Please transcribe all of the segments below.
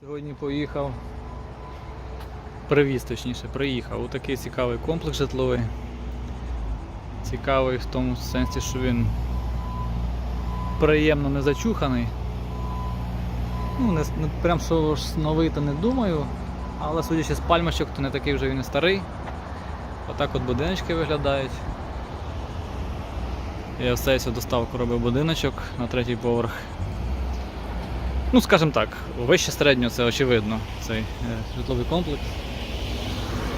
Сьогодні поїхав, привіз точніше, приїхав у такий цікавий комплекс житловий. Цікавий в тому сенсі, що він приємно не зачуханий. Ну, не, не прям що ж новий, то не думаю, але судячи з пальмочок, то не такий вже він і старий. Отак от будиночки виглядають. Я все доставку робив будиночок на третій поверх. Ну, скажімо так, вище середнього це очевидно, цей е, житловий комплекс.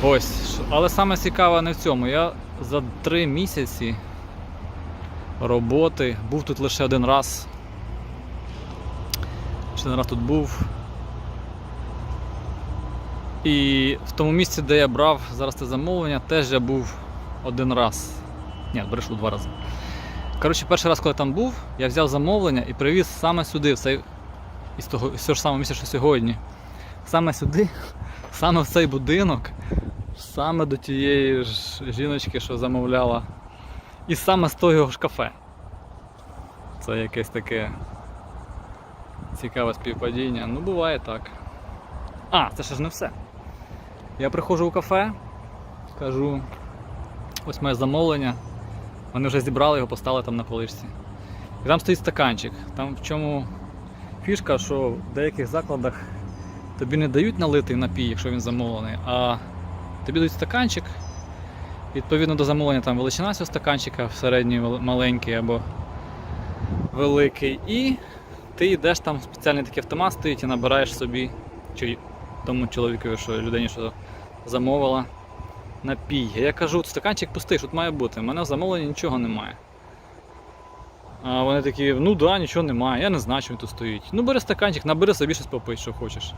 Ось. Але саме цікаве не в цьому. Я за три місяці роботи був тут лише один раз. Ще один раз тут був. І в тому місці, де я брав зараз це замовлення, теж я був один раз. Ні, брешу два рази. Коротше, перший раз, коли там був, я взяв замовлення і привіз саме сюди, в цей із того, із того ж самого місця, що сьогодні. Саме сюди, саме в цей будинок, саме до тієї ж жіночки, що замовляла. І саме з того ж кафе. Це якесь таке цікаве співпадіння. Ну, буває так. А, це ще ж не все. Я приходжу у кафе, кажу, ось моє замовлення. Вони вже зібрали його, поставили там на поличці. І там стоїть стаканчик. Там в чому фішка, що в деяких закладах тобі не дають налитий напій, якщо він замовлений, а тобі дають стаканчик. Відповідно до замовлення там величина цього стаканчика, середній, маленький або великий. І ти йдеш там спеціальний такий автомат стоїть і набираєш собі, чи тому чоловікові, що людині, що замовила напій. Я кажу, стаканчик пустий, що тут має бути. У мене в замовленні нічого немає. А вони такі, ну да, нічого немає, я не знаю, що він тут стоїть. Ну бери стаканчик, набери собі щось попити, що хочеш.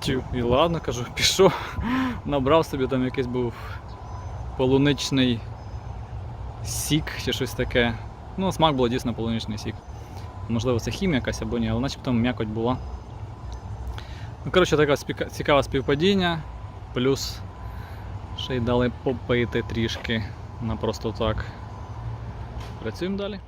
Тю, і ладно, кажу, пішов, набрав собі там якийсь був полуничний сік чи щось таке. Ну, смак було дійсно полуничний сік. Можливо, це хімія якась або ні, але начебто м'якоть була. Ну, коротше, таке спіка- цікаве співпадіння. Плюс ще й дали попити трішки на просто так. Працюємо далі.